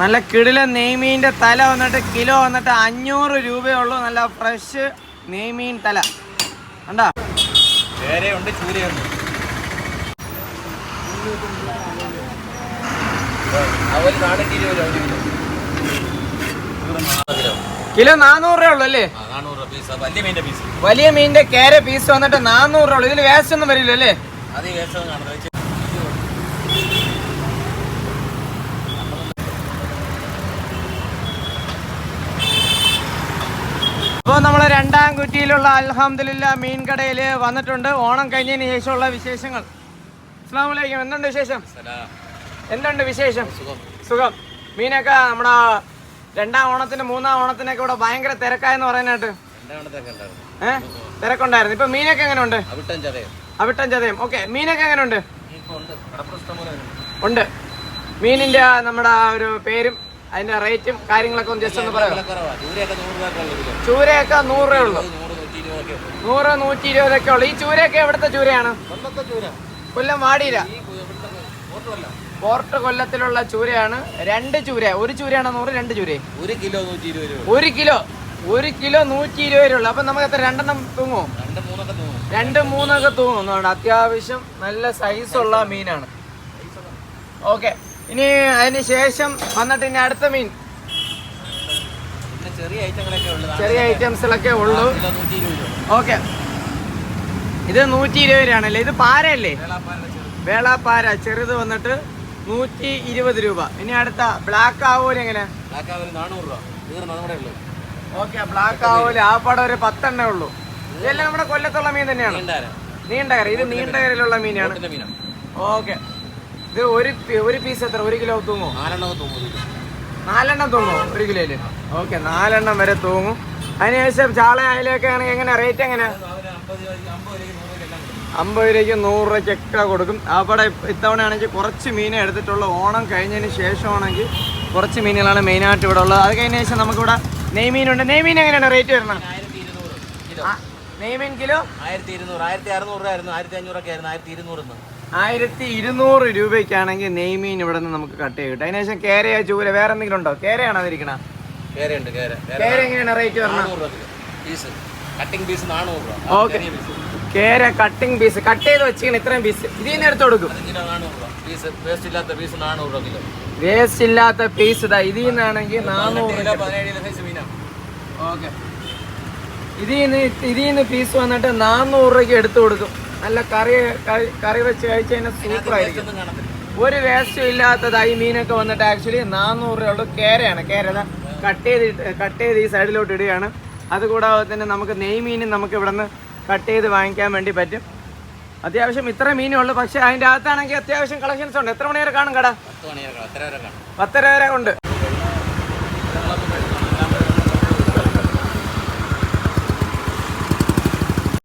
നല്ല കിടില നെയ്മീന്റെ തല വന്നിട്ട് കിലോ വന്നിട്ട് അഞ്ഞൂറ് രൂപയുള്ളൂ. നല്ല ഫ്രഷ് നെയ്മീൻ തല. കണ്ടാ? ചൂരയുണ്ട്. ഇരുപത് രൂപ ഒരു കിലോ നാനൂറ് രൂപ ഉള്ളൂ അല്ലേ? വലിയ മീനിന്റെ കേര പീസ് വന്നിട്ട് നാനൂറ് രൂപ ഉള്ളൂ. ഇതിൽ വേസ്റ്റ് ഒന്നും വരില്ല അല്ലേ അത് ഈ വേഷം കാണുന്നത് വെച്ച് അപ്പോൾ നമ്മൾ രണ്ടാം കുറ്റിയിലുള്ള അൽഹംദുലില്ല മീൻ കടയിൽ വന്നിട്ടുണ്ട്. ഓണം കഴിഞ്ഞതിന് ശേഷമുള്ള വിശേഷങ്ങൾ. അസ്സാം വലൈക്കും എന്തുണ്ട് വിശേഷം. എന്തുണ്ട് വിശേഷം? സുഖം. മീനൊക്കെ നമ്മുടെ രണ്ടാം ഓണത്തിന് മൂന്നാം ഓണത്തിനൊക്കെ ഇവിടെ ഭയങ്കര തിരക്കായെന്ന് പറയാനായിട്ട് ഏഹ് തിരക്കുണ്ടായിരുന്നു. ഇപ്പൊ മീനൊക്കെ എങ്ങനെയുണ്ട്? അവിട്ടൻ ചതയം. ഓക്കെ. മീനൊക്കെ എങ്ങനെയുണ്ട്? ഉണ്ട്. മീനിന്റെ നമ്മുടെ ഒരു പേരും അതിന്റെ റേറ്റും കാര്യങ്ങളൊക്കെ ഒന്ന് ജസ്റ്റ് ഒന്ന് പറയാം ചൂരയൊക്കെ നൂറ് രൂപ ഉള്ളു. നൂറ് നൂറ്റി ഇരുപതൊക്കെ ഉള്ളൂ. ഈ ചൂരയൊക്കെ എവിടുത്തെ ചൂരയാണ്? കൊല്ലം വാടിയില്ല പോർട്ട് കൊല്ലത്തിലുള്ള ചൂരയാണ് രണ്ട് ചൂര. ഒരു ചൂരയാണ് നൂറ് രണ്ട് ചൂര ഒരു കിലോ നൂറ്റി ഇരുപത് രൂപ. ഒരു കിലോ ഒരു കിലോ നൂറ്റി ഇരുപത് രൂപ അപ്പൊ നമുക്ക് എത്ര രണ്ടെണ്ണം തൂങ്ങുമോ? രണ്ട് മൂന്നൊക്കെ തൂങ്ങും. രണ്ട് മൂന്നൊക്കെ തൂങ്ങുന്നുണ്ട് അത്യാവശ്യം നല്ല സൈസ് ഉള്ള മീനാണ്. ഓക്കെ ഇനി അതിന് ശേഷം വന്നിട്ട് ഇനി അടുത്ത മീൻ. ചെറിയ ഐറ്റംസിലൊക്കെ ഉള്ളൂ. ഓക്കെ. ഇത് നൂറ്റി ഇരുപത് രൂപയാണല്ലേ ഇത് പാരയല്ലേ? ചെറുത്. വേളാപ്പാര ചെറുത് വന്നിട്ട് നൂറ്റി ഇരുപത് രൂപ. ഇനി അടുത്ത ബ്ലാക്ക് ആവൂൽ എങ്ങനെ? ഓക്കെ ബ്ലാക്ക് ആവൂൽ. ആ പടം ഒരു പത്തെണ്ണേ ഉള്ളൂ. ഇതെല്ലാം നമ്മുടെ കൊല്ലത്തുള്ള മീൻ തന്നെയാണ്. നീണ്ടകര. ഇത് നീണ്ടകരയിലുള്ള മീനാണ്. ഓക്കെ. ഇത് ഒരു ഒരു പീസ് എത്ര? ഒരു കിലോ തൂങ്ങും നാലെണ്ണം തൂങ്ങും നാലെണ്ണം തൂങ്ങും ഒരു കിലോയിൽ. ഓക്കെ നാലെണ്ണം വരെ തൂങ്ങും. അതിനുശേഷം ചാള അയലൊക്കെ ആണെങ്കിൽ എങ്ങനെ? റേറ്റ് എങ്ങനെ? അമ്പത് രൂപയ്ക്ക് നൂറ് രൂപയ്ക്കൊക്കെ കൊടുക്കും. അവിടെ ഇത്തവണ ആണെങ്കിൽ കുറച്ച് മീനെ എടുത്തിട്ടുള്ളൂ ഓണം കഴിഞ്ഞതിന് ശേഷമാണെങ്കിൽ കുറച്ച് മീനുകളാണ് മെയിനായിട്ട് ഇവിടെ ഉള്ളത്. അത് കഴിഞ്ഞ ശേഷം നമുക്കിവിടെ നെയ്മീനുണ്ട്. നെയ്മീൻ എങ്ങനെയാണ്? റേറ്റ് വരുന്നത്? നെയ്മീൻ കിലോ ആയിരത്തി ഇരുന്നൂറ് ആയിരത്തി അറുന്നൂറ് ആയിരുന്നു ആയിരത്തി അഞ്ഞൂറൊക്കെ ആയിരുന്നു ആയിരത്തി ഇരുന്നൂറ് ആയിരത്തി ഇരുന്നൂറ് രൂപയ്ക്കാണെങ്കിൽ നെയ്മീൻ ഇവിടെ നിന്ന് നമുക്ക് കട്ട് ചെയ്യും. കിട്ടും അതിനുശേഷം കേരയോ ചൂര വേറെ എന്തെങ്കിലും ഉണ്ടോ? കേരയാണോ അതിരിക്കണ? കേരയുണ്ട് കേര. കേര എങ്ങനെയാണ് റേറ്റ് പീസ്. കട്ടിംഗ് പീസ് നാനൂറ് രൂപ. ഓക്കെ. കേര കട്ടിംഗ് പീസ് കട്ട് ചെയ്ത് വെച്ചിരിക്കണം ഇത്രയും പീസ് ഇതിന് എടുത്ത് കൊടുക്കും. പീസ് വേസ്റ്റ് ഇല്ലാത്ത പീസ് നാനൂറ് രൂപ കിലോ. വേസ്റ്റ് ഇല്ലാത്ത പീസ് ഇതാ. ഇതിൽ നിന്നാണെങ്കിൽ നാനൂറ് ഓക്കെ. ഇതിൽ നിന്ന് ഇതിൽ നിന്ന് പീസ് വന്നിട്ട് നാനൂറ് രൂപയ്ക്ക് എടുത്തു കൊടുക്കും. നല്ല കറി കറി- വെച്ച് കഴിച്ച് കഴിഞ്ഞാൽ സൂപ്പർ ആയിരിക്കും ഒരു വേസ്റ്റും ഇല്ലാത്തതായി മീനൊക്കെ വന്നിട്ട് ആക്ച്വലി നാനൂറ് രൂപ ഉള്ളൂ. കേരയാണ് കേര കട്ട് ചെയ്ത് കട്ട് ചെയ്ത് ഈ സൈഡിലോട്ട് ഇടുകയാണ്. അതുകൂടാതെ തന്നെ നമുക്ക് നെയ് മീനും നമുക്ക് ഇവിടെ നിന്ന് കട്ട് ചെയ്ത് വാങ്ങിക്കാൻ വേണ്ടി പറ്റും. അത്യാവശ്യം ഇത്ര മീനേ ഉള്ളൂ. പക്ഷേ അതിന്റെ അകത്താണെങ്കിൽ അത്യാവശ്യം കളക്ഷൻസ് ഉണ്ട്. എത്ര മണി വരെ കാണും. കട പത്തര വരെ ഉണ്ട്.